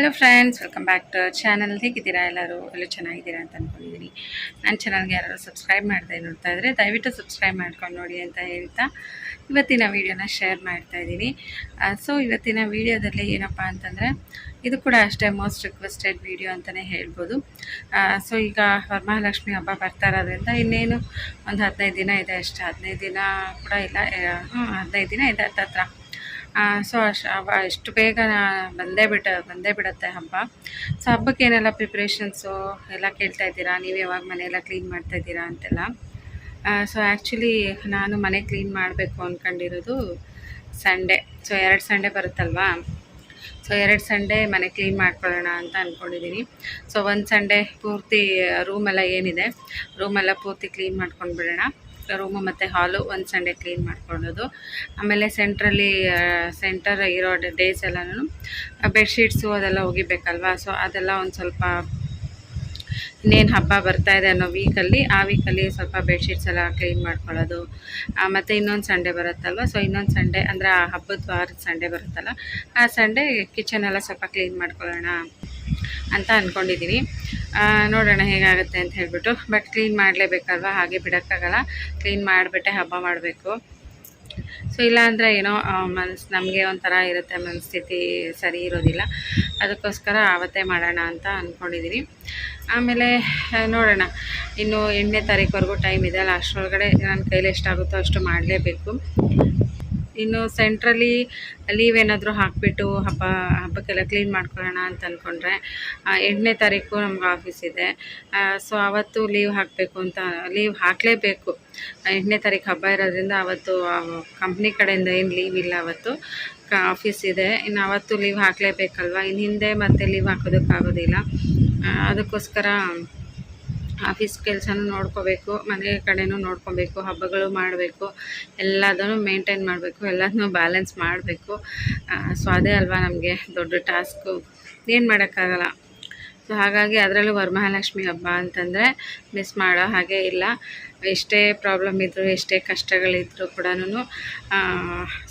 Hello friends welcome back to channel ಹೇಗಿದ್ದೀರಾ ಎಲ್ಲರೂ? ಎಲ್ಲ ಚೆನ್ನಾಗಿದ್ದೀರಾ ಅಂತ ಅಂದ್ಕೊಂಡಿದ್ದೀನಿ ನನ್ನ ಚಾನಲ್ಗೆ ಯಾರು ಸಬ್ಸ್ಕ್ರೈಬ್ ಮಾಡ್ತಾ ನೋಡ್ತಾ ಇದ್ದರೆ ದಯವಿಟ್ಟು ಸಬ್ಸ್ಕ್ರೈಬ್ ಮಾಡ್ಕೊಂಡು ನೋಡಿ ಅಂತ ಹೇಳ್ತಾ ಇವತ್ತಿನ ವೀಡಿಯೋನ ಶೇರ್ ಮಾಡ್ತಾ ಇದ್ದೀನಿ. ಸೊ ಇವತ್ತಿನ ವೀಡಿಯೋದಲ್ಲಿ ಏನಪ್ಪ ಅಂತಂದರೆ, ಇದು ಕೂಡ ಅಷ್ಟೇ ಮೋಸ್ಟ್ ರಿಕ್ವೆಸ್ಟೆಡ್ ವೀಡಿಯೋ ಅಂತಲೇ ಹೇಳ್ಬೋದು. ಸೊ ಈಗ ವರಮಹಾಲಕ್ಷ್ಮಿ ಹಬ್ಬ ಬರ್ತಾ ಇರೋದ್ರಿಂದ ಇನ್ನೇನು ಒಂದು ಹದಿನೈದು ದಿನ ಇದೆ. ಅಷ್ಟೇ ಹದಿನೈದು ದಿನ ಕೂಡ ಇಲ್ಲ. ಹದಿನೈದು ದಿನ ಇದೆ. ಹತ್ತತ್ರ. ಸೊ ಅಷ್ಟು ಎಷ್ಟು ಬೇಗ ಬಂದೇ ಬಿಟ್ಟ, ಬಂದೇ ಬಿಡುತ್ತೆ ಹಬ್ಬ. ಸೊ, ಹಬ್ಬಕ್ಕೆ ಏನೆಲ್ಲ ಪ್ರಿಪ್ರೇಷನ್ಸು ಎಲ್ಲ ಕೇಳ್ತಾ ಇದ್ದೀರಾ? ನೀವು ಯಾವಾಗ ಮನೆಯೆಲ್ಲ ಕ್ಲೀನ್ ಮಾಡ್ತಾ ಇದ್ದೀರಾ ಅಂತೆಲ್ಲ. ಸೊ ಆ್ಯಕ್ಚುಲಿ ನಾನು ಮನೆ ಕ್ಲೀನ್ ಮಾಡಬೇಕು ಅಂದ್ಕೊಂಡಿರೋದು ಸಂಡೇ ಸೊ, ಎರಡು ಸಂಡೇ ಬರುತ್ತಲ್ವಾ? ಸೊ, ಎರಡು ಸಂಡೇ ಮನೆ ಕ್ಲೀನ್ ಮಾಡ್ಕೊಳ್ಳೋಣ ಅಂತ ಅಂದ್ಕೊಂಡಿದ್ದೀನಿ ಸೊ, ಒಂದು ಸಂಡೇ ಪೂರ್ತಿ ರೂಮೆಲ್ಲ ಏನಿದೆ ರೂಮೆಲ್ಲ ಪೂರ್ತಿ ಕ್ಲೀನ್ ಮಾಡ್ಕೊಂಡು ಬಿಡೋಣ ರೂಮು ಮತ್ತು ಹಾಲು ಒಂದು ಸಂಡೇ ಕ್ಲೀನ್ ಮಾಡ್ಕೊಳ್ಳೋದು. ಆಮೇಲೆ ಸೆಂಟ್ರಲ್ಲಿ ಸೆಂಟರ್ ಇರೋ ಡೇಸ್ ಎಲ್ಲನೂ ಬೆಡ್ಶೀಟ್ಸು ಅದೆಲ್ಲ ಒಗಿಬೇಕಲ್ವಾ ಸೊ ಅದೆಲ್ಲ ಒಂದು ಸ್ವಲ್ಪ ಇನ್ನೇನು ಹಬ್ಬ ಬರ್ತಾ ಇದೆ ಅನ್ನೋ ವೀಕಲ್ಲಿ ಆ ವೀಕಲ್ಲಿ ಸ್ವಲ್ಪ ಬೆಡ್ಶೀಟ್ಸ್ ಎಲ್ಲ ಕ್ಲೀನ್ ಮಾಡ್ಕೊಳ್ಳೋದು. ಮತ್ತು ಇನ್ನೊಂದು ಸಂಡೇ ಬರುತ್ತಲ್ವ? ಸೊ ಇನ್ನೊಂದು ಸಂಡೇ ಅಂದರೆ ಆ ಹಬ್ಬದ ವಾರದ ಸಂಡೇ ಬರುತ್ತಲ್ಲ? ಆ ಸಂಡೇ ಕಿಚನ್ ಎಲ್ಲ ಸ್ವಲ್ಪ ಕ್ಲೀನ್ ಮಾಡ್ಕೊಳ್ಳೋಣ ಅಂತ ಅಂದ್ಕೊಂಡಿದ್ದೀನಿ ನೋಡೋಣ ಹೇಗಾಗುತ್ತೆ ಅಂತ ಹೇಳಿಬಿಟ್ಟು. ಬಟ್ ಕ್ಲೀನ್ ಮಾಡಲೇಬೇಕಲ್ವ? ಹಾಗೆ ಬಿಡೋಕ್ಕಾಗಲ್ಲ. ಕ್ಲೀನ್ ಮಾಡಿಬಿಟ್ಟೆ ಹಬ್ಬ ಮಾಡಬೇಕು. ಸೊ ಇಲ್ಲಾಂದರೆ ಏನೋ ಮನ್ಸ್, ನಮಗೆ ಒಂಥರ ಇರುತ್ತೆ ಮನಸ್ಥಿತಿ ಸರಿ ಇರೋದಿಲ್ಲ. ಅದಕ್ಕೋಸ್ಕರ ಆವತ್ತೇ ಮಾಡೋಣ ಅಂತ ಅಂದ್ಕೊಂಡಿದ್ದೀನಿ ಆಮೇಲೆ ನೋಡೋಣ. ಇನ್ನು ಎಂಟನೇ ತಾರೀಕುವರೆಗೂ ಟೈಮ್ ಇದೆ ಅಲ್ಲ, ಅಷ್ಟರೊಳಗಡೆ ನನ್ನ ಕೈಲಿ ಎಷ್ಟಾಗುತ್ತೋ ಅಷ್ಟು ಮಾಡಲೇಬೇಕು. ಇನ್ನು ಸೆಂಟ್ರಲ್ಲಿ ಲೀವ್ ಏನಾದರೂ ಹಾಕಿಬಿಟ್ಟು ಹಬ್ಬ, ಹಬ್ಬಕ್ಕೆಲ್ಲ ಕ್ಲೀನ್ ಮಾಡ್ಕೊಳ್ಳೋಣ ಅಂತ ಅಂದ್ಕೊಂಡ್ರೆ ಎಂಟನೇ ತಾರೀಕು ನಮ್ಗೆ ಆಫೀಸ್ ಇದೆ. ಸೊ ಆವತ್ತು ಲೀವ್ ಹಾಕಬೇಕು ಅಂತ ಲೀವ್ ಹಾಕಲೇಬೇಕು. ಎಂಟನೇ ತಾರೀಕು ಹಬ್ಬ ಇರೋದ್ರಿಂದ ಅವತ್ತು ಕಂಪ್ನಿ ಕಡೆಯಿಂದ ಏನು ಲೀವ್ ಇಲ್ಲ ಅವತ್ತು. ಆಫೀಸ್ ಇದೆ. ಇನ್ನು ಅವತ್ತು ಲೀವ್ ಹಾಕಲೇಬೇಕಲ್ವ? ಇನ್ನು ಹಿಂದೆ ಮತ್ತೆ ಲೀವ್ ಹಾಕೋದಕ್ಕಾಗೋದಿಲ್ಲ ಅದಕ್ಕೋಸ್ಕರ ಆಫೀಸ್ ಕೆಲಸನೂ ನೋಡ್ಕೋಬೇಕು, ಮನೆ ಕಡೆನೂ ನೋಡ್ಕೋಬೇಕು, ಹಬ್ಬಗಳು ಮಾಡಬೇಕು, ಎಲ್ಲದನ್ನು ಮೇಂಟೈನ್ ಮಾಡಬೇಕು, ಎಲ್ಲದನ್ನೂ ಬ್ಯಾಲೆನ್ಸ್ ಮಾಡಬೇಕು. ಸೊ ಅದೇ ಅಲ್ವಾ ನಮಗೆ ದೊಡ್ಡ ಟಾಸ್ಕು ಏನು ಮಾಡೋಕ್ಕಾಗಲ್ಲ. ಸೊ ಹಾಗಾಗಿ ಅದರಲ್ಲೂ ವರಮಹಾಲಕ್ಷ್ಮಿ ಹಬ್ಬ ಅಂತಂದರೆ ಮಿಸ್ ಮಾಡೋ ಹಾಗೆ ಇಲ್ಲ. ಎಷ್ಟೇ ಪ್ರಾಬ್ಲಮ್ ಇದ್ದರೂ ಎಷ್ಟೇ ಕಷ್ಟಗಳಿದ್ದರೂ ಕೂಡ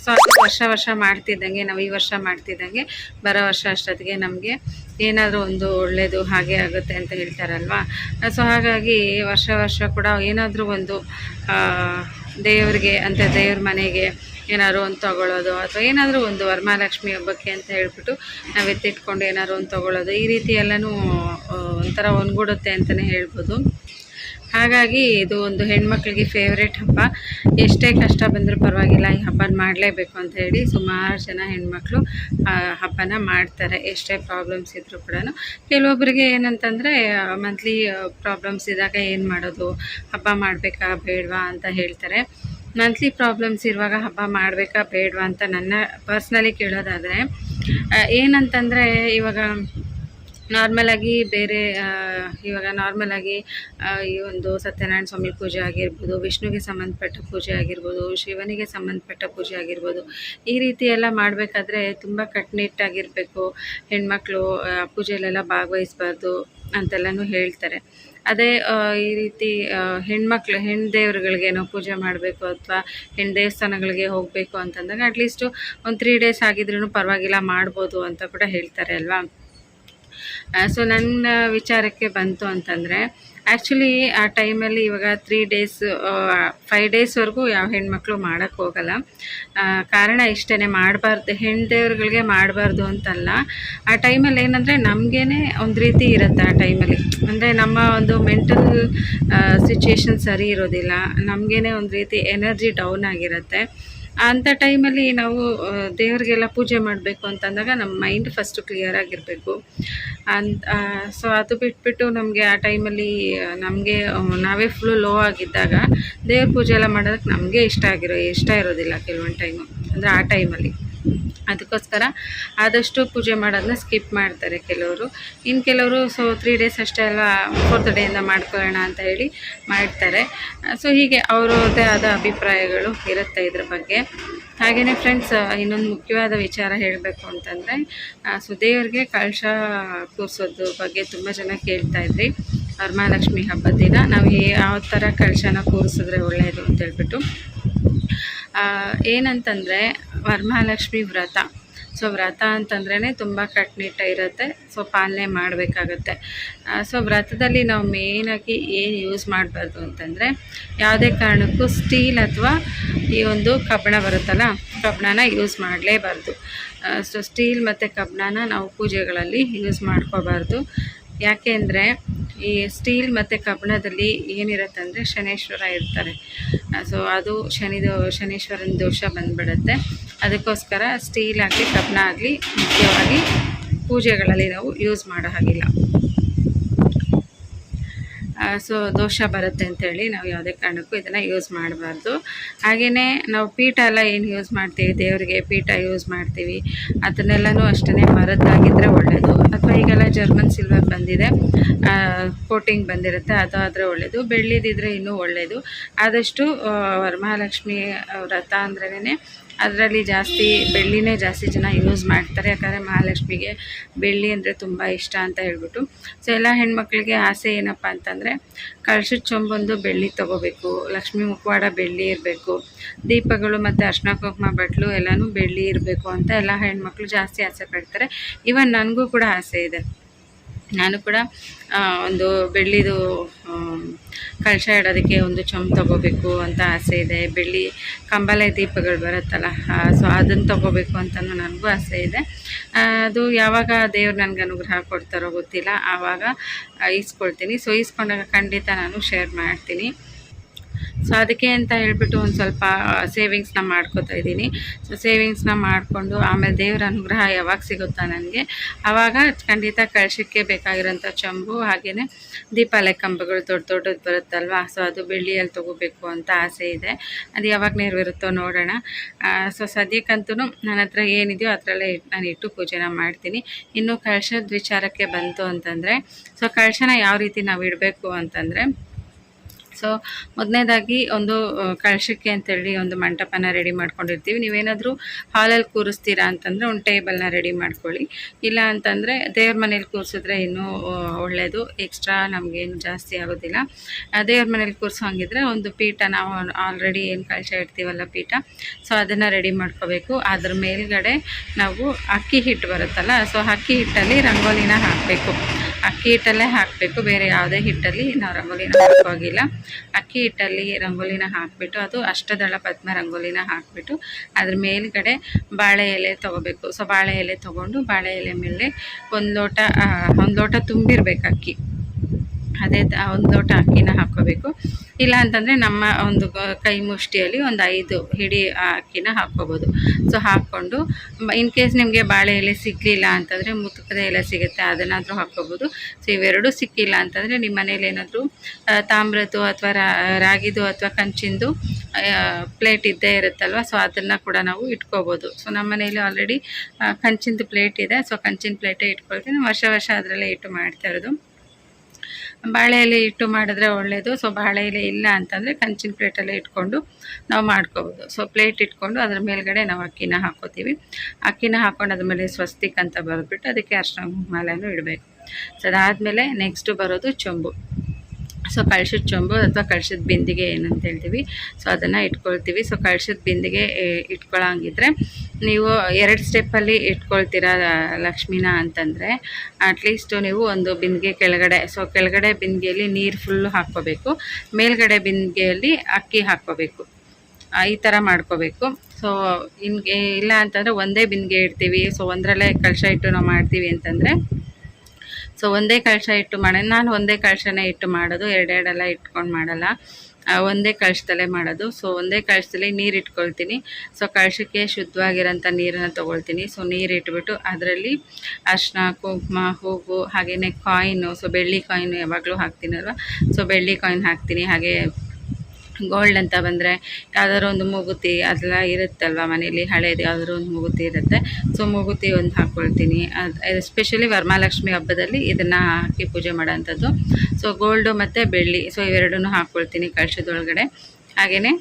ಸೊ ವರ್ಷ ವರ್ಷ ಮಾಡ್ತಿದ್ದಂಗೆ, ನಾವು ಈ ವರ್ಷ ಮಾಡ್ತಿದ್ದಂಗೆ, ಬರೋ ವರ್ಷ ಅಷ್ಟೊತ್ತಿಗೆ ನಮಗೆ ಏನಾದರೂ ಒಂದು ಒಳ್ಳೆಯದು ಹಾಗೆ ಆಗುತ್ತೆ ಅಂತ ಹೇಳ್ತಾರಲ್ವಾ? ಸೊ, ಹಾಗಾಗಿ ವರ್ಷ ವರ್ಷ ಕೂಡ ಏನಾದರೂ ಒಂದು ದೇವರಿಗೆ ಅಂತ ದೇವ್ರ ಮನೆಗೆ ಏನಾದ್ರು ಒಂದು ತೊಗೊಳ್ಳೋದು, ಅಥವಾ ಏನಾದರೂ ಒಂದು ವರಮಹಾಲಕ್ಷ್ಮಿ ಹಬ್ಬಕ್ಕೆ ಅಂತ ಹೇಳ್ಬಿಟ್ಟು ನಾವು ಎತ್ತಿಟ್ಕೊಂಡು ಏನಾದ್ರು ಒಂದು ತೊಗೊಳ್ಳೋದು, ಈ ರೀತಿ ಎಲ್ಲನೂ ಒಂಥರ ಒಂದ್ಗೂಡುತ್ತೆ ಅಂತಲೇ ಹೇಳ್ಬೋದು. ಹಾಗಾಗಿ ಇದು ಒಂದು ಹೆಣ್ಮಕ್ಳಿಗೆ ಫೇವ್ರೇಟ್ ಹಬ್ಬ. ಎಷ್ಟೇ ಕಷ್ಟ ಬಂದರೂ ಪರವಾಗಿಲ್ಲ, ಈ ಹಬ್ಬನ ಮಾಡಲೇಬೇಕು ಅಂತ ಹೇಳಿ ಸುಮಾರು ಜನ ಹೆಣ್ಮಕ್ಳು ಹಬ್ಬನ ಮಾಡ್ತಾರೆ. ಎಷ್ಟೇ ಪ್ರಾಬ್ಲಮ್ಸ್ ಇದ್ದರೂ ಕೂಡ ಕೆಲವೊಬ್ಬರಿಗೆ ಏನಂತಂದರೆ ಮಂತ್ಲಿ ಪ್ರಾಬ್ಲಮ್ಸ್ ಇದ್ದಾಗ ಏನು ಮಾಡೋದು? ಹಬ್ಬ ಮಾಡಬೇಕಾ ಬೇಡವಾ ಅಂತ ಹೇಳ್ತಾರೆ. ಮಂತ್ಲಿ ಪ್ರಾಬ್ಲಮ್ಸ್ ಇರುವಾಗ ಹಬ್ಬ ಮಾಡಬೇಕಾ ಬೇಡವಾ ಅಂತ ನನ್ನ ಪರ್ಸ್ನಲಿ ಕೇಳೋದಾದರೆ ಏನಂತಂದರೆ ಇವಾಗ ನಾರ್ಮಲಾಗಿ ಬೇರೆ ಇವಾಗ ನಾರ್ಮಲಾಗಿ ಈ ಒಂದು ಸತ್ಯನಾರಾಯಣ ಸ್ವಾಮಿ ಪೂಜೆ ಆಗಿರ್ಬೋದು, ವಿಷ್ಣುವಿಗೆ ಸಂಬಂಧಪಟ್ಟ ಪೂಜೆ ಆಗಿರ್ಬೋದು, ಶಿವನಿಗೆ ಸಂಬಂಧಪಟ್ಟ ಪೂಜೆ ಆಗಿರ್ಬೋದು, ಈ ರೀತಿ ಎಲ್ಲ ಮಾಡಬೇಕಾದ್ರೆ ತುಂಬ ಕಟ್ಟುನಿಟ್ಟಾಗಿರಬೇಕು ಹೆಣ್ಮಕ್ಳು ಪೂಜೆಯಲ್ಲೆಲ್ಲ ಭಾಗವಹಿಸ್ಬಾರ್ದು ಅಂತೆಲ್ಲನೂ ಹೇಳ್ತಾರೆ. ಅದೇ ಈ ರೀತಿ ಹೆಣ್ಮಕ್ಳು ಹೆಣ್ಣು ದೇವ್ರುಗಳಿಗೇನೋ ಪೂಜೆ ಮಾಡಬೇಕು ಅಥವಾ ಹೆಣ್ಣು ದೇವಸ್ಥಾನಗಳಿಗೆ ಹೋಗಬೇಕು ಅಂತಂದಾಗ ಅಟ್ಲೀಸ್ಟು ಒಂದು ತ್ರೀ ಡೇಸ್ ಆಗಿದ್ರೂ ಪರವಾಗಿಲ್ಲ ಮಾಡ್ಬೋದು ಅಂತ ಕೂಡ ಹೇಳ್ತಾರೆ ಅಲ್ವಾ? ಸೊ ನನ್ನ ವಿಚಾರಕ್ಕೆ ಬಂತು ಅಂತಂದರೆ ಆ್ಯಕ್ಚುಲಿ ಆ ಟೈಮಲ್ಲಿ ಇವಾಗ ತ್ರೀ ಡೇಸ್ ಫೈವ್ ಡೇಸ್ವರೆಗೂ ಯಾವ ಹೆಣ್ಮಕ್ಳು ಮಾಡೋಕ್ಕೆ ಹೋಗಲ್ಲ. ಕಾರಣ ಇಷ್ಟೇ ಮಾಡಬಾರ್ದು ಹೆಣ್ಣು ದೇವ್ರುಗಳಿಗೆ ಮಾಡಬಾರ್ದು ಅಂತಲ್ಲ. ಆ ಟೈಮಲ್ಲಿ ಏನಂದರೆ ನಮಗೇನೆ ಒಂದು ರೀತಿ ಇರುತ್ತೆ ಆ ಟೈಮಲ್ಲಿ ಅಂದರೆ ನಮ್ಮ ಒಂದು ಮೆಂಟಲ್ ಸಿಚುಯೇಷನ್ ಸರಿ ಇರೋದಿಲ್ಲ. ನಮಗೇನೆ ಒಂದು ರೀತಿ ಎನರ್ಜಿ ಡೌನ್ ಆಗಿರುತ್ತೆ. ಅಂಥ ಟೈಮಲ್ಲಿ ನಾವು ದೇವರಿಗೆಲ್ಲ ಪೂಜೆ ಮಾಡಬೇಕು ಅಂತಂದಾಗ ನಮ್ಮ ಮೈಂಡ್ ಫಸ್ಟು ಕ್ಲಿಯರ್ ಆಗಿರಬೇಕು. ಅಂತ ಸೊ ಅದು ಬಿಟ್ಬಿಟ್ಟು ನಮಗೆ ಆ ಟೈಮಲ್ಲಿ ನಮಗೆ ನಾವೇ ಫುಲ್ಲು ಲೋ ಆಗಿದ್ದಾಗ ದೇವ್ರ ಪೂಜೆ ಎಲ್ಲ ಮಾಡೋದಕ್ಕೆ ನಮಗೆ ಇಷ್ಟ ಆಗಿರೋ, ಇಷ್ಟ ಇರೋದಿಲ್ಲ ಕೆಲವೊಂದು ಟೈಮು ಅಂದರೆ ಆ ಟೈಮಲ್ಲಿ ಅದಕ್ಕೋಸ್ಕರ ಆದಷ್ಟು ಪೂಜೆ ಮಾಡೋದನ್ನ ಸ್ಕಿಪ್ ಮಾಡ್ತಾರೆ ಕೆಲವರು. ಇನ್ನು ಕೆಲವರು ಸೊ ತ್ರೀ ಡೇಸ್ ಅಷ್ಟೇ ಅಲ್ಲ ಫೋರ್ತ್ ಡೇಯಿಂದ ಮಾಡ್ಕೊಳ್ಳೋಣ ಅಂತ ಹೇಳಿ ಮಾಡ್ತಾರೆ. ಸೊ ಹೀಗೆ ಅವರದೇ ಆದ ಅಭಿಪ್ರಾಯಗಳು ಇರುತ್ತೆ ಇದ್ರ ಬಗ್ಗೆ. ಹಾಗೆಯೇ ಫ್ರೆಂಡ್ಸ್ ಇನ್ನೊಂದು ಮುಖ್ಯವಾದ ವಿಚಾರ ಹೇಳಬೇಕು ಅಂತಂದರೆ ಸೊ ದೇವರಿಗೆ ಕಳಶ ಕೂರಿಸೋದು ಬಗ್ಗೆ ತುಂಬ ಜನ ಕೇಳ್ತಾ ಇದ್ರಿ. ವರಮಹಾಲಕ್ಷ್ಮಿ ಹಬ್ಬದ ದಿನ. ನಾವು ಯಾವ ಥರ ಕಳಶನ ಕೂರಿಸಿದ್ರೆ ಒಳ್ಳೆಯದು ಅಂತೇಳ್ಬಿಟ್ಟು ಏನಂತಂದರೆ ವರಮಹಾಲಕ್ಷ್ಮಿ ವ್ರತ. ಸೊ ವ್ರತ ಅಂತಂದ್ರೇ ತುಂಬ ಕಟ್ಟುನಿಟ್ಟಾಗಿ ಇರುತ್ತೆ, ಸೊ ಪಾಲನೆ ಮಾಡಬೇಕಾಗತ್ತೆ. ಸೊ ವ್ರತದಲ್ಲಿ ನಾವು ಮೇಯ್ನಾಗಿ ಏನು ಯೂಸ್ ಮಾಡಬಾರ್ದು ಅಂತಂದರೆ, ಯಾವುದೇ ಕಾರಣಕ್ಕೂ ಸ್ಟೀಲ್ ಅಥವಾ ಈ ಒಂದು ಕಬ್ಬಣ ಬರುತ್ತಲ್ಲ, ಕಬ್ಬಣನ ಯೂಸ್ ಮಾಡಲೇಬಾರ್ದು. ಸೊ ಸ್ಟೀಲ್ ಮತ್ತು ಕಬ್ಬಣನ ನಾವು ಪೂಜೆಗಳಲ್ಲಿ ಯೂಸ್ ಮಾಡ್ಕೋಬಾರ್ದು. ಯಾಕೆ ಅಂದರೆ ಈ ಸ್ಟೀಲ್ ಮತ್ತು ಕಬ್ಬಣದಲ್ಲಿ ಏನಿರುತ್ತೆ ಅಂದರೆ ಶನೇಶ್ವರ ಇರ್ತಾರೆ. ಸೊ ಅದು ಶನಿದು, ಶನೇಶ್ವರನ ದೋಷ ಬಂದುಬಿಡುತ್ತೆ. ಅದಕ್ಕೋಸ್ಕರ ಸ್ಟೀಲ್ ಆಗಲಿ ಕಬ್ಬಿಣ ಆಗಲಿ ಮುಖ್ಯವಾಗಿ ಪೂಜೆಗಳಲ್ಲಿ ನಾವು ಯೂಸ್ ಮಾಡೋ ಹಾಗಿಲ್ಲ. ಸೊ ದೋಷ ಬರುತ್ತೆ ಅಂತೇಳಿ ನಾವು ಯಾವುದೇ ಕಾರಣಕ್ಕೂ ಇದನ್ನು ಯೂಸ್ ಮಾಡಬಾರ್ದು. ಹಾಗೆಯೇ ನಾವು ಪೀಠ ಎಲ್ಲ ಏನು ಯೂಸ್ ಮಾಡ್ತೀವಿ? ದೇವರಿಗೆ ಪೀಠ ಯೂಸ್ ಮಾಡ್ತೀವಿ. ಅದನ್ನೆಲ್ಲನೂ ಅಷ್ಟೇ ಮರದ್ದಾಗಿದ್ದರೆ ಒಳ್ಳೆಯದು ಅಥವಾ ಈಗೆಲ್ಲ ಜರ್ಮನ್ ಸಿಲ್ವರ್ ಬಂದಿದೆ. ಕೋಟಿಂಗ್ ಬಂದಿರುತ್ತೆ ಅದು ಆದರೆ ಒಳ್ಳೆಯದು ಬೆಳ್ಳಿದಿದ್ರೆ ಇನ್ನೂ ಒಳ್ಳೆಯದು ಆದಷ್ಟು ವರಮಹಾಲಕ್ಷ್ಮಿ ವ್ರತ ಅಂದ್ರೇ ಅದರಲ್ಲಿ ಜಾಸ್ತಿ ಬೆಳ್ಳಿನೇ ಜಾಸ್ತಿ ಜನ ಯೂಸ್ ಮಾಡ್ತಾರೆ. ಯಾಕಂದರೆ ಮಹಾಲಕ್ಷ್ಮಿಗೆ ಬೆಳ್ಳಿ ಅಂದರೆ ತುಂಬ ಇಷ್ಟ ಅಂತ ಹೇಳ್ಬಿಟ್ಟು. ಸೊ ಎಲ್ಲ ಹೆಣ್ಮಕ್ಳಿಗೆ ಆಸೆ ಏನಪ್ಪ ಅಂತಂದರೆ ಕಳಶದ ಚೊಂಬೊಂದು ಬೆಳ್ಳಿ ತೊಗೋಬೇಕು. ಲಕ್ಷ್ಮಿ ಮುಖವಾಡ ಬೆಳ್ಳಿ ಇರಬೇಕು. ದೀಪಗಳು ಮತ್ತು ಅರ್ಶಿನ ಕುಂಕುಮ ಬಟ್ಲು ಎಲ್ಲನೂ ಬೆಳ್ಳಿ ಇರಬೇಕು ಅಂತ ಎಲ್ಲ ಹೆಣ್ಮಕ್ಳು ಜಾಸ್ತಿ ಆಸೆ ಪಡ್ತಾರೆ. ಇವನ್ ನನಗೂ ಕೂಡ ಆಸೆ ಇದೆ. ನಾನು ಕೂಡ ಒಂದು ಬೆಳ್ಳಿದು ಕಳಶ ಇಡೋದಕ್ಕೆ ಒಂದು ಚಮ್ ತಗೋಬೇಕು ಅಂತ ಆಸೆ ಇದೆ. ಬೆಳ್ಳಿ ಕಂಬಳೆ ದೀಪಗಳು ಬರುತ್ತಲ್ಲ ಸೊ ಅದನ್ನು ತಗೋಬೇಕು ಅಂತಲೂ ನನಗೂ ಆಸೆ ಇದೆ. ಅದು ಯಾವಾಗ ದೇವ್ರು ನನಗೆ ಅನುಗ್ರಹ ಕೊಡ್ತಾರೋ ಗೊತ್ತಿಲ್ಲ. ಆವಾಗ ಈಸ್ಕೊಳ್ತೀನಿ. ಸೊ ಈಸ್ಕೊಂಡಾಗ ಖಂಡಿತ ನಾನು ಶೇರ್ ಮಾಡ್ತೀನಿ. ಸೊ ಅದಕ್ಕೆ ಅಂತ ಹೇಳ್ಬಿಟ್ಟು ಒಂದು ಸ್ವಲ್ಪ ಸೇವಿಂಗ್ಸ್ನ ಮಾಡ್ಕೋತಾ ಇದ್ದೀನಿ. ಸೊ ಸೇವಿಂಗ್ಸ್ನ ಮಾಡಿಕೊಂಡು ಆಮೇಲೆ ದೇವರ ಅನುಗ್ರಹ ಯಾವಾಗ ಸಿಗುತ್ತಾ ನನಗೆ? ಆವಾಗ ಖಂಡಿತ ಕಳಶಕ್ಕೆ ಬೇಕಾಗಿರೋಂಥ ಚಂಬು ಹಾಗೆಯೇ ದೀಪಾಲಯ ಕಂಬಗಳು ದೊಡ್ಡ ದೊಡ್ಡದು ಬರುತ್ತಲ್ವಾ? ಸೊ ಅದು ಬೆಳ್ಳಿಯಲ್ಲಿ ತೊಗೋಬೇಕು ಅಂತ ಆಸೆ ಇದೆ. ಅದು ಯಾವಾಗ ನೆರವಿರುತ್ತೋ ನೋಡೋಣ. ಸೊ ಸದ್ಯಕ್ಕಂತೂ ನನ್ನ ಹತ್ರ ಏನಿದೆಯೋ ಅದರಲ್ಲೇ ನಾನು ಇಟ್ಟು ಪೂಜೆನ ಮಾಡ್ತೀನಿ. ಇನ್ನು ಕಳಶದ ವಿಚಾರಕ್ಕೆ ಬಂತು ಅಂತಂದರೆ ಸೊ ಕಳಶನ ಯಾವ ರೀತಿ ನಾವು ಇಡಬೇಕು ಅಂತಂದರೆ ಸೊ ಮೊದಲನೇದಾಗಿ ಒಂದು ಕಳಶಕ್ಕೆ ಅಂತೇಳಿ ಒಂದು ಮಂಟಪನ ರೆಡಿ ಮಾಡ್ಕೊಂಡಿರ್ತೀವಿ. ನೀವೇನಾದರೂ ಹಾಲಲ್ಲಿ ಕೂರಿಸ್ತೀರಾ ಅಂತಂದರೆ ಒಂದು ಟೇಬಲ್ನ ರೆಡಿ ಮಾಡ್ಕೊಳ್ಳಿ. ಇಲ್ಲ ಅಂತಂದರೆ ದೇವ್ರ ಮನೇಲಿ ಕೂರಿಸಿದ್ರೆ ಇನ್ನೂ ಒಳ್ಳೆಯದು ಎಕ್ಸ್ಟ್ರಾ ನಮಗೇನು ಜಾಸ್ತಿ ಆಗೋದಿಲ್ಲ. ದೇವ್ರ ಮನೇಲಿ ಕೂರಿಸೋ ಹಂಗಿದ್ರೆ ಒಂದು ಪೀಠ ನಾವು ಆಲ್ರೆಡಿ ಏನು ಕಳಶ ಇಡ್ತೀವಲ್ಲ ಪೀಠ ಸೊ ಅದನ್ನು ರೆಡಿ ಮಾಡ್ಕೋಬೇಕು. ಅದ್ರ ಮೇಲ್ಗಡೆ ನಾವು ಅಕ್ಕಿ ಹಿಟ್ಟು ಬರುತ್ತಲ್ಲ ಸೊ ಅಕ್ಕಿ ಹಿಟ್ಟಲ್ಲಿ ರಂಗೋಲಿನ ಹಾಕಬೇಕು. ಅಕ್ಕಿ ಹಿಟ್ಟಲ್ಲೇ ಹಾಕಬೇಕು, ಬೇರೆ ಯಾವುದೇ ಹಿಟ್ಟಲ್ಲಿ ನಾವು ರಂಗೋಲಿನ ಹಾಕೋಗಿಲ್ಲ. ಅಕ್ಕಿ ಹಿಟ್ಟಲ್ಲಿ ರಂಗೋಲಿನ ಹಾಕಿಬಿಟ್ಟು, ಅದು ಅಷ್ಟದಳ ಪದ್ಮ ರಂಗೋಲಿನ ಹಾಕಿಬಿಟ್ಟು, ಅದ್ರ ಮೇಲ್ಗಡೆ ಬಾಳೆ ಎಲೆ ತೊಗೋಬೇಕು. ಸೊ ಬಾಳೆ ಎಲೆ ತೊಗೊಂಡು, ಬಾಳೆ ಎಲೆ ಮೇಲೆ ಒಂದು ಲೋಟ ಒಂದು ಲೋಟ ತುಂಬಿರ್ಬೇಕು ಅಕ್ಕಿ. ಅದೇ ಒಂದು ಲೋಟ ಅಕ್ಕಿನ ಹಾಕ್ಕೋಬೇಕು. ಇಲ್ಲ ಅಂತಂದರೆ ನಮ್ಮ ಒಂದು ಕೈ ಮುಷ್ಟಿಯಲ್ಲಿ ಒಂದು ಐದು ಹಿಡಿ ಅಕ್ಕಿನ ಹಾಕ್ಕೋಬೋದು. ಸೊ ಹಾಕ್ಕೊಂಡು ಇನ್ ಕೇಸ್ ನಿಮಗೆ ಬಾಳೆ ಎಲೆ ಸಿಗಲಿಲ್ಲ ಅಂತಂದರೆ ಮುತ್ತುಕದ ಎಲೆ ಸಿಗುತ್ತೆ, ಅದನ್ನಾದರೂ ಹಾಕ್ಕೋಬೋದು. ಸೊ ಇವೆರಡೂ ಸಿಕ್ಕಿಲ್ಲ ಅಂತಂದರೆ ನಿಮ್ಮ ಮನೇಲಿ ಏನಾದರೂ ತಾಮ್ರದ್ದು ಅಥವಾ ರಾಗಿದು ಅಥವಾ ಕಂಚಿಂದು ಪ್ಲೇಟ್ ಇದ್ದೇ ಇರುತ್ತಲ್ವ? ಸೊ ಅದನ್ನು ಕೂಡ ನಾವು ಇಟ್ಕೋಬೋದು. ಸೊ ನಮ್ಮ ಮನೇಲಿ ಆಲ್ರೆಡಿ ಕಂಚಿಂದು ಪ್ಲೇಟ್ ಇದೆ. ಸೊ ಕಂಚಿನ ಪ್ಲೇಟೇ ಇಟ್ಕೊಳ್ತೀನಿ. ವರ್ಷ ವರ್ಷ ಅದರಲ್ಲೇ ಇಟ್ಟು ಮಾಡ್ತಾ ಇರೋದು. ಬಾಳೆ ಎಲೆ ಇಟ್ಟು ಮಾಡಿದ್ರೆ ಒಳ್ಳೆಯದು ಸೊ ಬಾಳೆ ಎಲೆ ಇಲ್ಲ ಅಂತಂದರೆ ಕಂಚಿನ ಪ್ಲೇಟಲ್ಲೇ ಇಟ್ಕೊಂಡು ನಾವು ಮಾಡ್ಕೋಬೋದು. ಸೊ ಪ್ಲೇಟ್ ಇಟ್ಕೊಂಡು ಅದ್ರ ಮೇಲ್ಗಡೆ ನಾವು ಅಕ್ಕಿನ ಹಾಕೋತೀವಿ. ಅಕ್ಕಿನ ಹಾಕೊಂಡು ಅದ್ರ ಮೇಲೆ ಸ್ವಸ್ತಿಕ್ ಅಂತ ಬರೆದ್ಬಿಟ್ಟು ಅದಕ್ಕೆ ಅರ್ಶಿನ ಮಾಲೆನೂ ಇಡಬೇಕು. ಸೊ ಅದಾದಮೇಲೆ ನೆಕ್ಸ್ಟು ಬರೋದು ಚೊಂಬು. ಸೊ ಕಳ್ಸದ ಚೊಂಬು ಅಥವಾ ಕಳ್ಸದ ಬಿಂದಿಗೆ ಏನಂತ ಹೇಳ್ತೀವಿ. ಸೊ ಅದನ್ನು ಇಟ್ಕೊಳ್ತೀವಿ. ಸೊ ಕಳ್ಸಿದ ಬಿಂದಿಗೆ ಇಟ್ಕೊಳ್ಳೋಂಗಿದ್ರೆ ನೀವು ಎರಡು ಸ್ಟೆಪ್ಪಲ್ಲಿ ಇಟ್ಕೊಳ್ತೀರಾ ಲಕ್ಷ್ಮಿನ ಅಂತಂದರೆ ಅಟ್ಲೀಸ್ಟು ನೀವು ಒಂದು ಬಿಂದಿಗೆ ಕೆಳಗಡೆ, ಸೊ ಕೆಳಗಡೆ ಬಿಂದಿಗೆಯಲ್ಲಿ ನೀರು ಫುಲ್ಲು ಹಾಕ್ಕೋಬೇಕು. ಮೇಲ್ಗಡೆ ಬಿಂದಿಗೆಯಲ್ಲಿ ಅಕ್ಕಿ ಹಾಕ್ಕೋಬೇಕು. ಈ ಥರ ಮಾಡ್ಕೋಬೇಕು. ಸೊ ಇನ್ಗೆ ಇಲ್ಲ ಅಂತಂದರೆ ಒಂದೇ ಬಿಂದಿಗೆ ಇಡ್ತೀವಿ. ಸೊ ಒಂದರಲ್ಲೇ ಕಳಶ ಇಟ್ಟು ನಾವು ಮಾಡ್ತೀವಿ ಅಂತಂದರೆ ಸೊ ಒಂದೇ ಕಳಶ ಇಟ್ಟು ಮಾಡಿ, ನಾನು ಒಂದೇ ಕಳಶನೇ ಇಟ್ಟು ಮಾಡೋದು, ಎರಡೆರಡೆಲ್ಲ ಇಟ್ಕೊಂಡು ಮಾಡಲ್ಲ. ಒಂದೇ ಕಳಶದಲ್ಲೇ ಮಾಡೋದು. ಸೊ ಒಂದೇ ಕಳಶದಲ್ಲಿ ನೀರು ಇಟ್ಕೊಳ್ತೀನಿ. ಸೊ ಕಳಶಕ್ಕೆ ಶುದ್ಧವಾಗಿರೋಂಥ ನೀರನ್ನು ತೊಗೊಳ್ತೀನಿ. ಸೊ ನೀರು ಇಟ್ಬಿಟ್ಟು ಅದರಲ್ಲಿ ಅರ್ಶಿನ ಕುಂಕುಮ, ಹೂವು ಹಾಗೆಯೇ ಕಾಯಿನು ಸೊ ಬೆಳ್ಳಿ ಕಾಯಿನು ಯಾವಾಗಲೂ ಹಾಕ್ತೀನಲ್ವ? ಸೊ ಬೆಳ್ಳಿ ಕಾಯಿನ್ ಹಾಕ್ತೀನಿ. ಹಾಗೆ ಗೋಲ್ಡ್ ಅಂತ ಬಂದರೆ ಯಾವ್ದಾದ್ರು ಒಂದು ಮೂಗುತಿ ಅದೆಲ್ಲ ಇರುತ್ತಲ್ವ ಮನೇಲಿ ಹಳೇದು ಯಾವ್ದಾದ್ರು ಒಂದು ಮೂಗುತಿ ಇರುತ್ತೆ. ಸೊ ಮೂಗುತಿ ಒಂದು ಹಾಕ್ಕೊಳ್ತೀನಿ ಅದು ಎಸ್ಪೆಷಲಿ ವರಮಹಾಲಕ್ಷ್ಮಿ ಹಬ್ಬದಲ್ಲಿ ಇದನ್ನು ಹಾಕಿ ಪೂಜೆ ಮಾಡೋಂಥದ್ದು ಸೊ ಗೋಲ್ಡು ಮತ್ತು ಬೆಳ್ಳಿ. ಸೊ ಇವೆರಡನ್ನೂ ಹಾಕ್ಕೊಳ್ತೀನಿ ಕಳಶದೊಳಗಡೆ. ಹಾಗೆಯೇ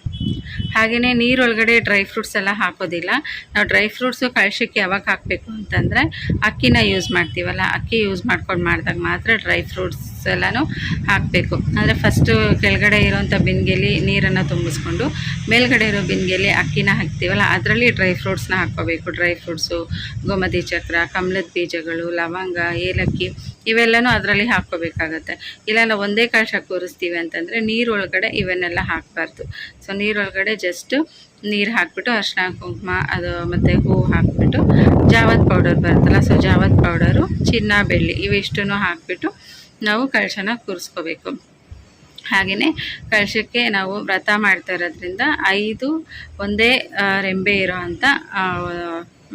ಹಾಗೆಯೇ ನೀರೊಳಗಡೆ ಡ್ರೈ ಫ್ರೂಟ್ಸ್ ಎಲ್ಲ ಹಾಕೋದಿಲ್ಲ. ನಾವು ಡ್ರೈ ಫ್ರೂಟ್ಸು ಕಳಶಕ್ಕೆ ಯಾವಾಗ ಹಾಕಬೇಕು ಅಂತಂದರೆ ಅಕ್ಕಿನ ಯೂಸ್ ಮಾಡ್ತೀವಲ್ಲ, ಅಕ್ಕಿ ಯೂಸ್ ಮಾಡ್ಕೊಂಡು ಮಾಡಿದಾಗ ಮಾತ್ರ ಡ್ರೈ ಫ್ರೂಟ್ಸ್ ಎಲ್ಲನೂ ಹಾಕಬೇಕು. ಅಂದರೆ ಫಸ್ಟು ಕೆಳಗಡೆ ಇರೋವಂಥ ಬಿಂದಿಗೆಲಿ ನೀರನ್ನು ತುಂಬಿಸ್ಕೊಂಡು, ಮೇಲ್ಗಡೆ ಇರೋ ಬಿಂದಿಗೆಲಿ ಅಕ್ಕಿನ ಹಾಕ್ತೀವಲ್ಲ, ಅದರಲ್ಲಿ ಡ್ರೈ ಫ್ರೂಟ್ಸ್ನ ಹಾಕ್ಕೋಬೇಕು. ಡ್ರೈ ಫ್ರೂಟ್ಸು ಗೋಮತಿ ಚಕ್ರ, ಕಮಲದ ಬೀಜಗಳು, ಲವಂಗ, ಏಲಕ್ಕಿ ಇವೆಲ್ಲನೂ ಅದರಲ್ಲಿ ಹಾಕ್ಕೋಬೇಕಾಗತ್ತೆ. ಇಲ್ಲ ನಾವು ಒಂದೇ ಕಳಶ ಕೂರಿಸ್ತೀವಿ ಅಂತಂದರೆ ನೀರೊಳಗಡೆ ಇವನ್ನೆಲ್ಲ ಹಾಕಬಾರ್ದು. ಸೊ ನೀರೊಳಗಡೆ ಜಸ್ಟ್ ನೀರು ಹಾಕ್ಬಿಟ್ಟು ಅರಿಶಿನ ಕುಂಕುಮ, ಅದು ಮತ್ತು ಹೂವು ಹಾಕ್ಬಿಟ್ಟು ಜಾವತ್ ಪೌಡರ್ ಬರುತ್ತಲ್ಲ ಸೊ ಜಾವತ್ ಪೌಡರು ಚಿನ್ನ, ಬೆಳ್ಳಿ ಇವೆಷ್ಟನ್ನು ಹಾಕ್ಬಿಟ್ಟು ನಾವು ಕಳಶನ ಕೂರಿಸ್ಕೋಬೇಕು. ಹಾಗೆಯೇ ಕಳಶಕ್ಕೆ ನಾವು ವ್ರತ ಮಾಡ್ತಾ ಇರೋದ್ರಿಂದ ಐದು ಒಂದೇ ರೆಂಬೆ ಇರೋ ಅಂಥ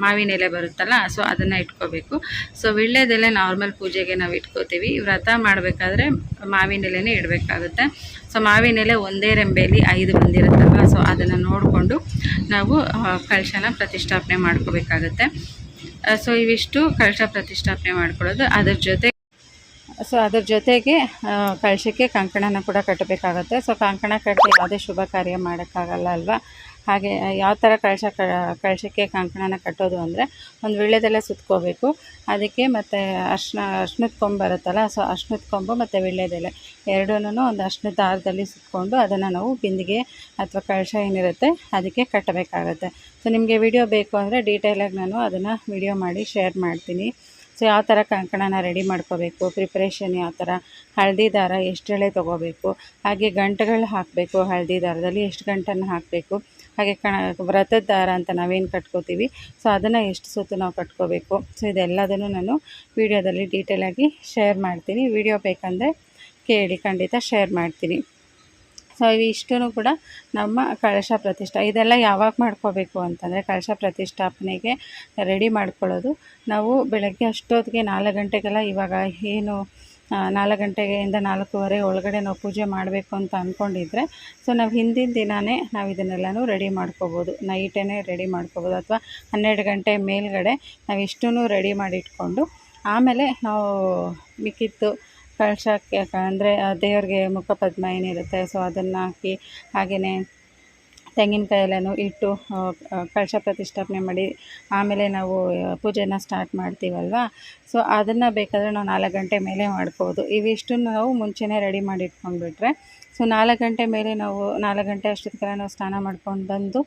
ಮಾವಿನ ಎಲೆ ಬರುತ್ತಲ್ಲ ಸೊ ಅದನ್ನು ಇಟ್ಕೋಬೇಕು. ಸೊ ವೀಳ್ಯದೆಲೆ ನಾರ್ಮಲ್ ಪೂಜೆಗೆ ನಾವು ಇಟ್ಕೋತೀವಿ. ವ್ರತ ಮಾಡಬೇಕಾದ್ರೆ ಮಾವಿನ ಎಲೆನೇ ಇಡಬೇಕಾಗುತ್ತೆ. ಸೊ ಮಾವಿನ ಎಲೆ ಒಂದೇ ರೆಂಬೆಯಲ್ಲಿ ಐದು ಬಂದಿರುತ್ತಲ್ವ ಸೊ ಅದನ್ನು ನೋಡಿಕೊಂಡು ನಾವು ಕಳಶನ ಪ್ರತಿಷ್ಠಾಪನೆ ಮಾಡ್ಕೋಬೇಕಾಗುತ್ತೆ. ಸೊ ಇವಿಷ್ಟು ಕಳಶ ಪ್ರತಿಷ್ಠಾಪನೆ ಮಾಡ್ಕೊಳ್ಳೋದು. ಅದ್ರ ಜೊತೆ ಸೊ ಅದ್ರ ಜೊತೆಗೆ ಕಳಶಕ್ಕೆ ಕಂಕಣನ ಕೂಡ ಕಟ್ಟಬೇಕಾಗುತ್ತೆ. ಸೊ ಕಂಕಣ ಕಟ್ಟಿ ಯಾವುದೇ ಶುಭ ಕಾರ್ಯ ಮಾಡೋಕ್ಕಾಗಲ್ಲ ಅಲ್ವಾ? ಹಾಗೆ ಯಾವ ಥರ ಕಳಶ ಕಳಶಕ್ಕೆ ಕಂಕಣನ ಕಟ್ಟೋದು ಅಂದರೆ ಒಂದು ವೀಳ್ಯದೆಲೆ ಸುತ್ಕೋಬೇಕು. ಅದಕ್ಕೆ ಮತ್ತು ಅರ್ಶಿನ, ಅರ್ಶಿನದ ಕೊಂಬು ಬರುತ್ತಲ್ಲ, ಸೊ ಅರ್ಶಿನದ ಕೊಂಬು ಮತ್ತು ವೀಳ್ಯದೆಲೆ. ಎರಡೂ ಒಂದು ಅರ್ಶಿನದ ದಾರದಲ್ಲಿ ಸುತ್ಕೊಂಡು ಅದನ್ನು ನಾವು ಬಿಂದಿಗೆ ಅಥವಾ ಕಳಶ ಏನಿರುತ್ತೆ ಅದಕ್ಕೆ ಕಟ್ಟಬೇಕಾಗುತ್ತೆ. ಸೊ ನಿಮಗೆ ವಿಡಿಯೋ ಬೇಕು ಅಂದರೆ ಡೀಟೇಲಾಗಿ ನಾನು ಅದನ್ನು ವಿಡಿಯೋ ಮಾಡಿ ಶೇರ್ ಮಾಡ್ತೀನಿ. ಸೊ ಯಾವ ಥರ ಕಂಕಣನ ರೆಡಿ ಮಾಡ್ಕೋಬೇಕು ಪ್ರಿಪ್ರೇಷನ್ ಯಾವ ಥರ ಹಳದಿ ದಾರ ಎಷ್ಟು ಎಳೆ ತೊಗೋಬೇಕು, ಹಾಗೆ ಗಂಟೆಗಳು ಹಾಕಬೇಕು, ಹಳದಿ ದಾರದಲ್ಲಿ ಎಷ್ಟು ಗಂಟನ್ನು ಹಾಕಬೇಕು. ಹಾಗೆ ಕಣ ವ್ರತದ ದಾರ ಅಂತ ನಾವೇನು ಕಟ್ಕೋತೀವಿ. ಸೊ ಅದನ್ನು ಎಷ್ಟು ಸುತ್ತು ನಾವು ಕಟ್ಕೋಬೇಕು? ಸೊ ಇದೆಲ್ಲದನ್ನು ನಾನು ವೀಡಿಯೋದಲ್ಲಿ ಡೀಟೇಲಾಗಿ ಶೇರ್ ಮಾಡ್ತೀನಿ. ವಿಡಿಯೋ ಬೇಕಂದರೆ ಕೇಳಿ, ಖಂಡಿತ ಶೇರ್ ಮಾಡ್ತೀನಿ. ಸೊ ಇವಿಷ್ಟೂ ಕೂಡ ನಮ್ಮ ಕಳಶ ಪ್ರತಿಷ್ಠ, ಇದೆಲ್ಲ ಯಾವಾಗ ಮಾಡ್ಕೋಬೇಕು ಅಂತಂದರೆ ಕಳಶ ಪ್ರತಿಷ್ಠಾಪನೆಗೆ ರೆಡಿ ಮಾಡ್ಕೊಳ್ಳೋದು. ನಾವು ಬೆಳಗ್ಗೆ ಅಷ್ಟೊತ್ತಿಗೆ ನಾಲ್ಕು ಗಂಟೆಗೆಲ್ಲ ಇವಾಗ ಏನು ನಾಲ್ಕು ಗಂಟೆಯಿಂದ ನಾಲ್ಕೂವರೆ ಒಳಗಡೆ ನಾವು ಪೂಜೆ ಮಾಡಬೇಕು ಅಂತ ಅಂದ್ಕೊಂಡಿದ್ರೆ ಸೊ ನಾವು ಹಿಂದಿನ ದಿನವೇ ನಾವು ಇದನ್ನೆಲ್ಲನೂ ರೆಡಿ ಮಾಡ್ಕೋಬೋದು. ನೈಟೇ ರೆಡಿ ಮಾಡ್ಕೋಬೋದು ಅಥವಾ ಹನ್ನೆರಡು ಗಂಟೆ ಮೇಲ್ಗಡೆ ನಾವು ಇಷ್ಟೂ ರೆಡಿ ಮಾಡಿ ಇಟ್ಕೊಂಡು ಆಮೇಲೆ ನಾವು ಮಿಕ್ಕಿದ್ದು ಕಳಶಕ್ಕೆ ಅಂದರೆ ದೇವ್ರಿಗೆ ಮುಖಪದ್ಮ ಏನಿರುತ್ತೆ, ಸೊ ಅದನ್ನು ಹಾಕಿ ಹಾಗೆಯೇ ತೆಂಗಿನಕಾಯಿ ಎಲ್ಲನೂ ಇಟ್ಟು ಕಳಶ ಪ್ರತಿಷ್ಠಾಪನೆ ಮಾಡಿ ಆಮೇಲೆ ನಾವು ಪೂಜೆನ ಸ್ಟಾರ್ಟ್ ಮಾಡ್ತೀವಲ್ವ? ಸೊ ಅದನ್ನು ಬೇಕಾದರೆ ನಾವು ನಾಲ್ಕು ಗಂಟೆ ಮೇಲೆ ಮಾಡ್ಬೋದು. ಇವಿಷ್ಟನ್ನು ನಾವು ಮುಂಚೆನೇ ರೆಡಿ ಮಾಡಿ ಇಟ್ಕೊಂಡ್ಬಿಟ್ರೆ ಸೊ ನಾಲ್ಕು ಗಂಟೆ ಮೇಲೆ ನಾವು ನಾಲ್ಕು ಗಂಟೆ ಅಷ್ಟೊತ್ತಿಗೆಲ್ಲ ನಾವು ಸ್ನಾನ ಮಾಡ್ಕೊಂಡು ಬಂದು,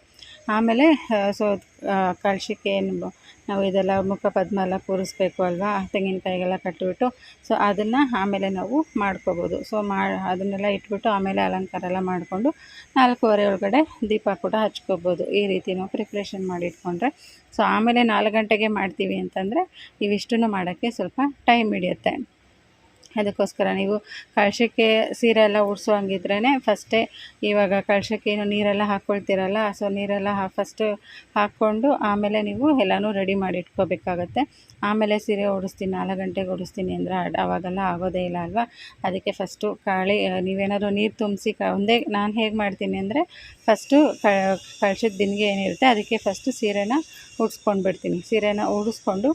ಆಮೇಲೆ ಸೊ ಕಳಶಕ್ಕೆ ಏನು ನಾವು ಇದೆಲ್ಲ ಮುಖಪದ್ಮ ಎಲ್ಲ ಕೂರಿಸ್ಬೇಕು ಅಲ್ವಾ? ತೆಂಗಿನಕಾಯಿಗೆಲ್ಲ ಕಟ್ಟಿಬಿಟ್ಟು ಸೊ ಅದನ್ನು ಆಮೇಲೆ ನಾವು ಮಾಡ್ಕೋಬೋದು. ಸೊ ಮಾ ಅದನ್ನೆಲ್ಲ ಇಟ್ಬಿಟ್ಟು ಆಮೇಲೆ ಅಲಂಕಾರ ಎಲ್ಲ ಮಾಡಿಕೊಂಡು ನಾಲ್ಕೂವರೆ ಒಳಗಡೆ ದೀಪ ಕೂಡ ಹಚ್ಕೋಬೋದು. ಈ ರೀತಿ ನಾವು ಪ್ರಿಪ್ರೇಷನ್ ಮಾಡಿ ಇಟ್ಕೊಂಡ್ರೆ. ಸೊ ಆಮೇಲೆ ನಾಲ್ಕು ಗಂಟೆಗೆ ಮಾಡ್ತೀವಿ ಅಂತಂದರೆ ಇವಿಷ್ಟು ಮಾಡೋಕ್ಕೆ ಸ್ವಲ್ಪ ಟೈಮ್ ಹಿಡಿಯುತ್ತೆ. ಅದಕ್ಕೋಸ್ಕರ ನೀವು ಕಳಶಕ್ಕೆ ಸೀರೆ ಎಲ್ಲ ಉಡ್ಸೋ ಹಂಗಿದ್ರೇ ಫಸ್ಟೇ ಇವಾಗ ಕಳಶಕ್ಕೆ ಏನು ನೀರೆಲ್ಲ ಹಾಕ್ಕೊಳ್ತೀರಲ್ಲ ಸೊ ನೀರೆಲ್ಲ ಹಾ ಫಸ್ಟು ಹಾಕ್ಕೊಂಡು ಆಮೇಲೆ ನೀವು ಎಲ್ಲನೂ ರೆಡಿ ಮಾಡಿ ಇಟ್ಕೋಬೇಕಾಗತ್ತೆ. ಆಮೇಲೆ ಸೀರೆ ಉಡಿಸ್ತೀನಿ, ನಾಲ್ಕು ಗಂಟೆಗೆ ಉಡಿಸ್ತೀನಿ ಅಂದರೆ ಅವಾಗೆಲ್ಲ ಆಗೋದೇ ಇಲ್ಲ ಅಲ್ವಾ? ಅದಕ್ಕೆ ಫಸ್ಟು ಕಾಳಿ ನೀವೇನಾದರೂ ನೀರು ತುಂಬಿಸಿ ಕ, ಒಂದೇ ನಾನು ಹೇಗೆ ಮಾಡ್ತೀನಿ ಅಂದರೆ ಫಸ್ಟು ಕಳಶದ ದಿನಗೆ ಏನಿರುತ್ತೆ, ಅದಕ್ಕೆ ಫಸ್ಟು ಸೀರೆನ ಉಡ್ಸ್ಕೊಂಡು ಬಿಡ್ತೀನಿ ಸೀರೆನ ಉಡಿಸ್ಕೊಂಡು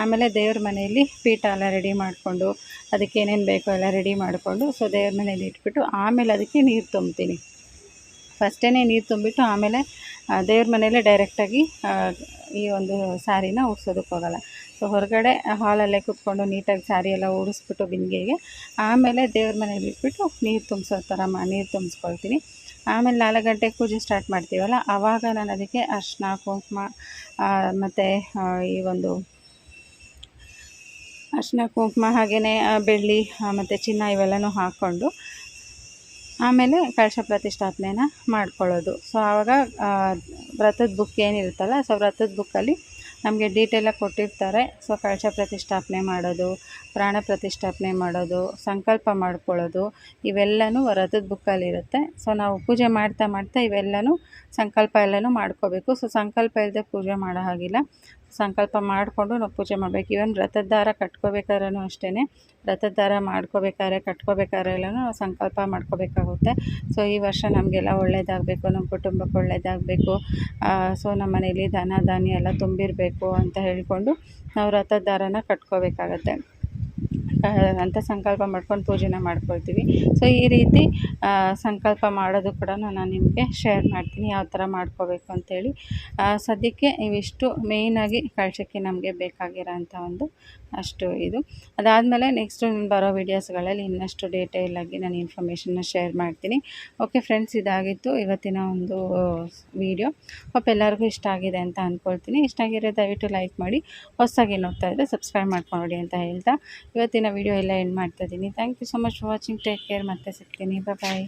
ಆಮೇಲೆ ದೇವ್ರ ಮನೆಯಲ್ಲಿ ಪೀಠ ಎಲ್ಲ ರೆಡಿ ಮಾಡಿಕೊಂಡು, ಅದಕ್ಕೆ ಏನೇನು ಬೇಕೋ ಎಲ್ಲ ರೆಡಿ ಮಾಡಿಕೊಂಡು ಸೊ ದೇವ್ರ ಮನೇಲಿ ಇಟ್ಬಿಟ್ಟು ಆಮೇಲೆ ಅದಕ್ಕೆ ನೀರು ತುಂಬ್ತೀನಿ. ಫಸ್ಟೇ ನೀರು ತುಂಬಿಟ್ಟು ಆಮೇಲೆ ದೇವ್ರ ಮನೆಯಲ್ಲೇ ಡೈರೆಕ್ಟಾಗಿ ಈ ಒಂದು ಸ್ಯಾರಿನ ಉಡ್ಸೋದಕ್ಕೋಗಲ್ಲ ಸೊ ಹೊರಗಡೆ ಹಾಲಲ್ಲೇ ಕೂತ್ಕೊಂಡು ನೀಟಾಗಿ ಸ್ಯಾರಿ ಎಲ್ಲ ಉಡಿಸ್ಬಿಟ್ಟು ಬಿಂದಿಗೆಗೆ, ಆಮೇಲೆ ದೇವ್ರ ಮನೇಲಿ ಇಟ್ಬಿಟ್ಟು ನೀರು ತುಂಬಿಸೋ ಥರ ಮಾ, ನೀರು ತುಂಬಿಸ್ಕೊಳ್ತೀನಿ. ಆಮೇಲೆ ನಾಲ್ಕು ಗಂಟೆಗೆ ಪೂಜೆ ಸ್ಟಾರ್ಟ್ ಮಾಡ್ತೀವಲ್ಲ ಆವಾಗ ನಾನು ಅದಕ್ಕೆ ಅರ್ಶಿನ, ಕುಂಕುಮ ಮತ್ತು ಈ ಒಂದು ಅರಿಶಿನ, ಕುಂಕುಮ ಹಾಗೆಯೇ ಬೆಳ್ಳಿ ಮತ್ತು ಚಿನ್ನ ಇವೆಲ್ಲನೂ ಹಾಕ್ಕೊಂಡು ಆಮೇಲೆ ಕಳಶ ಪ್ರತಿಷ್ಠಾಪನೆನ ಮಾಡ್ಕೊಳ್ಳೋದು. ಸೊ ಆವಾಗ ವ್ರತದ ಬುಕ್ ಏನಿರುತ್ತಲ್ಲ ಸೊ ವ್ರತದ ಬುಕ್ಕಲ್ಲಿ ನಮಗೆ ಡೀಟೇಲಾಗಿ ಕೊಟ್ಟಿರ್ತಾರೆ. ಸೊ ಕಳಶ ಪ್ರತಿಷ್ಠಾಪನೆ ಮಾಡೋದು, ಪ್ರಾಣ ಪ್ರತಿಷ್ಠಾಪನೆ ಮಾಡೋದು, ಸಂಕಲ್ಪ ಮಾಡ್ಕೊಳ್ಳೋದು, ಇವೆಲ್ಲನೂ ವ್ರತದ ಬುಕ್ಕಲ್ಲಿರುತ್ತೆ ಸೊ ನಾವು ಪೂಜೆ ಮಾಡ್ತಾ ಮಾಡ್ತಾ ಇವೆಲ್ಲನೂ ಸಂಕಲ್ಪ ಎಲ್ಲನೂ ಮಾಡ್ಕೋಬೇಕು. ಸೊ ಸಂಕಲ್ಪ ಇಲ್ಲದೆ ಪೂಜೆ ಮಾಡೋ ಹಾಗಿಲ್ಲ. ಸಂಕಲ್ಪ ಮಾಡಿಕೊಂಡು ನಾವು ಪೂಜೆ ಮಾಡಬೇಕು. ಇವನ್ ವ್ರತದ ದಾರ ಕಟ್ಕೋಬೇಕಾದ್ರೂ ಅಷ್ಟೇ ವ್ರತದ ದಾರ ಮಾಡ್ಕೋಬೇಕಾದ್ರೆ, ಕಟ್ಕೋಬೇಕಾದ್ರೆ ಎಲ್ಲನೂ ನಾವು ಸಂಕಲ್ಪ ಮಾಡ್ಕೋಬೇಕಾಗುತ್ತೆ. ಸೊ ಈ ವರ್ಷ ನಮಗೆಲ್ಲ ಒಳ್ಳೆಯದಾಗಬೇಕು ನಮ್ಮ ಕುಟುಂಬಕ್ಕೆ ಒಳ್ಳೇದಾಗಬೇಕು. ಸೊ ನಮ್ಮ ಮನೇಲಿ ದನ ಧಾನ್ಯ ಎಲ್ಲ ತುಂಬಿರಬೇಕು. ಅಂತ ಹೇಳಿಕೊಂಡು ನಾವು ರಥದ ದಾರನ ಕಟ್ಕೋಬೇಕಾಗತ್ತೆ. ಅಂತ ಸಂಕಲ್ಪ ಮಾಡ್ಕೊಂಡು ಪೂಜೆನ ಮಾಡ್ಕೊಳ್ತೀವಿ. ಸೊ ಈ ರೀತಿ ಸಂಕಲ್ಪ ಮಾಡೋದು ಕೂಡ ನಾನು ನಿಮಗೆ ಶೇರ್ ಮಾಡ್ತೀನಿ, ಯಾವ ಥರ ಮಾಡ್ಕೋಬೇಕು ಅಂತೇಳಿ. ಸದ್ಯಕ್ಕೆ ಇವಿಷ್ಟು ಮೇಯ್ನಾಗಿ ಕಳಶಕ್ಕೆ ನಮಗೆ ಬೇಕಾಗಿರೋಂಥ ಒಂದು ಅಷ್ಟು ಇದು. ಅದಾದಮೇಲೆ ನೆಕ್ಸ್ಟು ಬರೋ ವೀಡಿಯೋಸ್ಗಳಲ್ಲಿ ಇನ್ನಷ್ಟು ಡೀಟೇಲ್ ಆಗಿ ನಾನು ಇನ್ಫಾರ್ಮೇಷನ್ನ ಶೇರ್ ಮಾಡ್ತೀನಿ. ಓಕೆ ಫ್ರೆಂಡ್ಸ್ ಇದಾಗಿತ್ತು ಇವತ್ತಿನ ಒಂದು ವೀಡಿಯೋ ಹೊಪ್ಪ ಎಲ್ಲರಿಗೂ ಇಷ್ಟ ಆಗಿದೆ ಅಂತ ಅಂದ್ಕೊಳ್ತೀನಿ ಇಷ್ಟ ಆಗಿರೋ ದಯವಿಟ್ಟು ಲೈಕ್ ಮಾಡಿ, ಹೊಸದಾಗಿ ನೋಡ್ತಾ ಇದ್ದರೆ ಸಬ್ಸ್ಕ್ರೈಬ್ ಮಾಡ್ಕೊಂಡು ಅಂತ ಹೇಳ್ತಾ, ಇವತ್ತಿನ ವೀಡಿಯೋ ಎಲ್ಲ ಎಂಡ್ ಮಾಡ್ತಾ ಇದ್ದೀನಿ. Thank you so much for watching take care ಮತ್ತೆ ಸಿಗ್ತೀನಿ. ಬಾಯ್